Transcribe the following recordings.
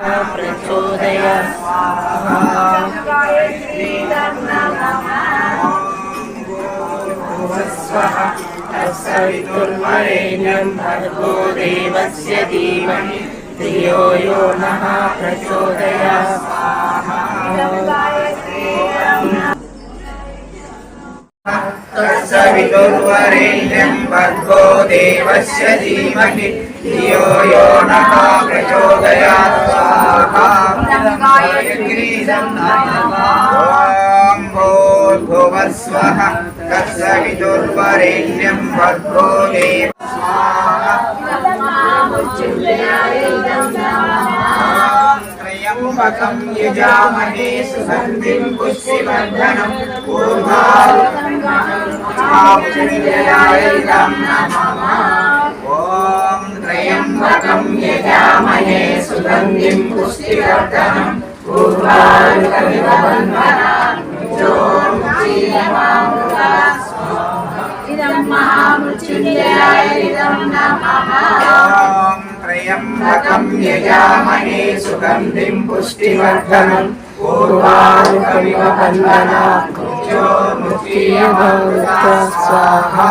प्रचोदय। स्वः तत्सवितुर्वरेण्यं भर्गो देवस्य धीमहि। धियो यो नः प्रचोदयात् तत्सवितुर्वरेण्यं भर्गो देवस्य धीमहि। धियो यो नः प्रचोदयात्। तत्सवितुर्वरेण्यं भर्गो देव स्वाहा त्र्यम्बकं यजामहे सुगन्धिं पुष्टिवर्धनं पूर्वायुर्जयायैदं नमः ॐ त्र्यम्बकं यजामहे सुगन्धिं पुष्टिवर्धनं पूर्वायुर्कविव ॐ त्र्यम्बकं यजामहे सुगन्धिं पुष्टिवर्धनं पूर्वारुकमिव बन्धनात् मृत्योर्मुक्तियमृत स्वाहा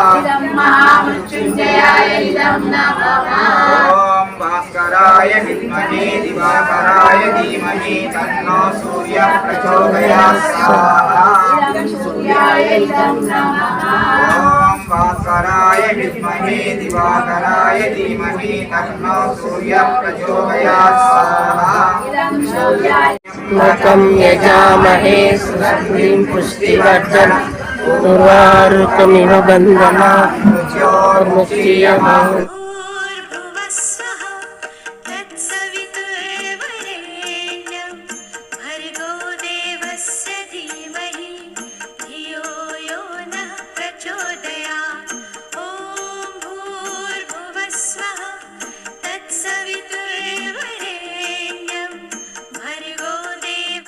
ॐ भास्कराय विद्महे दिवाकराय धीमहि तन्नो सूर्यः प्रचोदयात् स्वाहा ॐ भास्कराय विद्महे दिवाकराय धीमहि तन्नो सूर्यः प्रचोदयात् स्वाहा त्र्यम्बकं यजामहे सुगन्धिं पुष्टिवर्धनं उर्वारुकमिव बन्धनात् मृत्योर्मुक्तियमृत